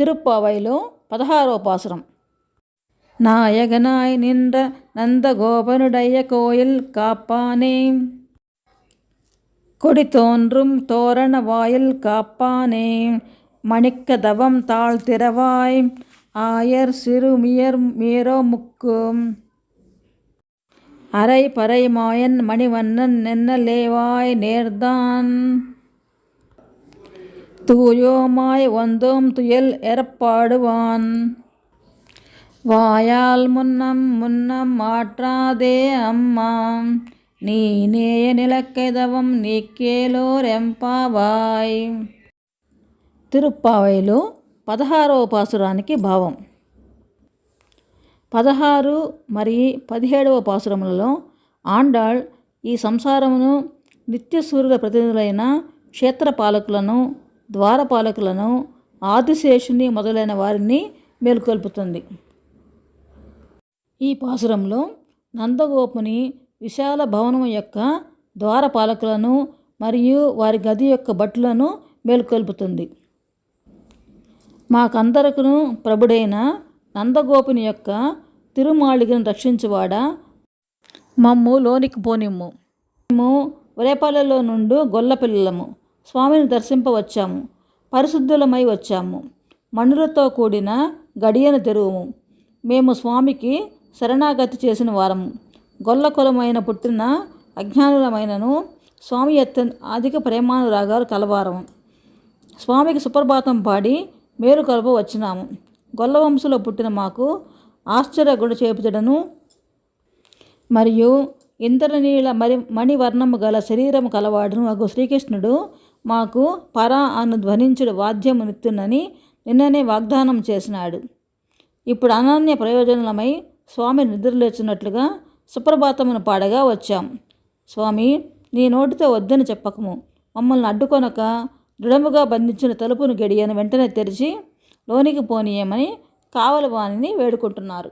திருப்பாவையிலும் பதினாறோ பாசுரம். நாயகனாய் நின்ற நந்தகோபனுடைய கோயில் காப்பானே. கொடி தோன்றும் தோரண வாயில் காப்பானே. மணிக்கதவம் தாழ் திறவாய் ஆயர் சிறுமியர் மீரோ முக்கும். அரை பறை மாயன் மணிவண்ணன் நென்னலேவாய் நேர்தான் தூயோமாய் வந்தோம் துயல் எறப்பாடுவான் வாயால் முன்னம் முன்னம் மாற்றாதே அம்மா நீ நேய நிலக்கைதவம் నీకేలోర్ ఎంపావాయ్ తిరుప్పావైలో పదహారవ పాసురానికి భావం పదహారు మరి పదిహేడవ పాసురములలో ఆండాళ్ ఈ సంసారమును నిత్యసూర్యుల ప్రతినిధులైన క్షేత్రపాలకులను ద్వారపాలకులను ఆదిశేషుని మొదలైన వారిని మేల్కొల్పుతుంది. ఈ పాసురంలో నందగోపుని విశాల భవనం యొక్క ద్వారపాలకులను మరియు వారి గది యొక్క భటులను మేల్కొల్పుతుంది. మాకందరకును ప్రభుడైన నందగోపుని యొక్క తిరుమాళిగను రక్షించువాడా? మమ్ము లోనికి పోనిమ్ము. మేము ఉరేపాలలో నుండి గొల్లపిల్లలము. స్వామిని దర్శింపవచ్చాము. పరిశుద్ధులమై వచ్చాము. మణులతో కూడిన గడియను తెరువుము. మేము స్వామికి శరణాగతి చేసిన వారము. గొల్లకులమైన పుట్టిన అజ్ఞానులమైనను స్వామి ఎత్త అధిక ప్రేమానురాగాలు కలవారం స్వామికి సుప్రభాతం పాడి మేలు కలప వచ్చినాము. గొల్లవంశంలో పుట్టిన మాకు ఆశ్చర్య గుడి చేపుతడను. మరియు ఇంద్రనీల మరి మణివర్ణము గల శరీరము కలవాడును అగు శ్రీకృష్ణుడు మాకు పరా అను ధ్వనించుడు వాద్యము నిత్తునని నిన్ననే వాగ్దానం చేసినాడు. ఇప్పుడు అనన్య ప్రయోజనమై స్వామి నిద్రలేచినట్లుగా సుప్రభాతమును పాడగా వచ్చాం. స్వామి నీ నోటితో వద్దని చెప్పకము. మమ్మల్ని అడ్డుకొనక దృఢముగా బంధించిన తలుపును గడియను వెంటనే తెరిచి లోనికి పోనీయమని కావలవాణిని వేడుకుంటున్నారు.